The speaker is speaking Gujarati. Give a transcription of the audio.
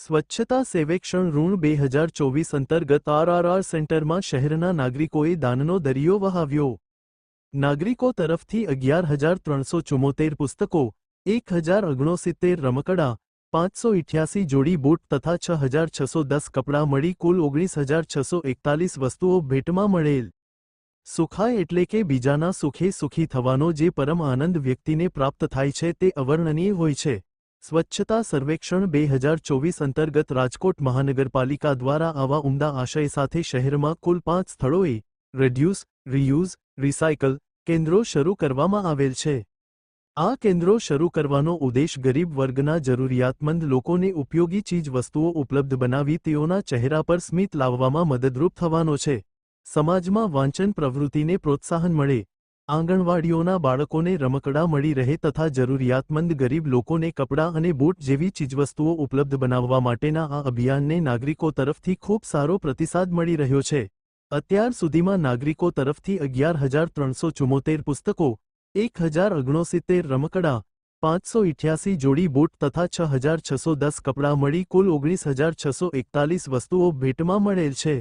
સ્વચ્છતા સેવેક્ષણ ઋણ બે હજાર ચોવીસ અંતર્ગત આરઆરઆર સેન્ટરમાં શહેરના નાગરિકોએ દાનનો દરિયો વહાવ્યો. નાગરિકો તરફથી અગિયાર હજાર ત્રણસો ચુમ્મોતેર પુસ્તકો, એક હજાર ઓગણસિત્તેર રમકડાં, પાંચસો ઇઠ્યાસી જોડી બૂટ તથા છ હજાર છસો દસ કપડાં મળી કુલ ઓગણીસ હજાર છસો એકતાલીસ વસ્તુઓ ભેટમાં મળેલ. સુખાય એટલે કે બીજાના સુખે સુખી થવાનો જે પરમ આનંદ વ્યક્તિને પ્રાપ્ત થાય છે તે અવર્ણનીય હોય છે. સ્વચ્છતા સર્વેક્ષણ બે હજાર ચોવીસ અંતર્ગત રાજકોટ મહાનગરપાલિકા દ્વારા આવા ઉમદા આશય સાથે શહેરમાં કુલ પાંચ સ્થળોએ રેડ્યુસ રીયુઝ રિસાયકલ કેન્દ્રો શરૂ કરવામાં આવેલ છે. આ કેન્દ્રો શરૂ કરવાનો ઉદ્દેશ ગરીબ વર્ગના જરૂરિયાતમંદ લોકોને ઉપયોગી ચીજવસ્તુઓ ઉપલબ્ધ બનાવી તેઓના ચહેરા પર સ્મિત લાવવામાં મદદરૂપ થવાનો છે. સમાજમાં વાંચન પ્રવૃત્તિને પ્રોત્સાહન મળે આંગણવાડીઓના બાળકોને રમકડાં મળી રહે તથા જરૂરિયાતમંદ ગરીબ લોકોને કપડાં અને બૂટ જેવી ચીજવસ્તુઓ ઉપલબ્ધ બનાવવા માટેના આ અભિયાનને નાગરિકો તરફથી ખૂબ સારો પ્રતિસાદ મળી રહ્યો છે. અત્યાર સુધીમાં નાગરિકો તરફથી અગિયાર હજાર ત્રણસો ચુમ્મોતેર પુસ્તકો, એક હજાર ઓગણસિત્તેર રમકડાં, પાંચસો ઇઠ્યાસી જોડી બૂટ તથા છ હજાર છસો દસ કપડાં મળી કુલ ઓગણીસ હજાર છસો એકતાલીસ વસ્તુઓ ભેટમાં મળેલ છે.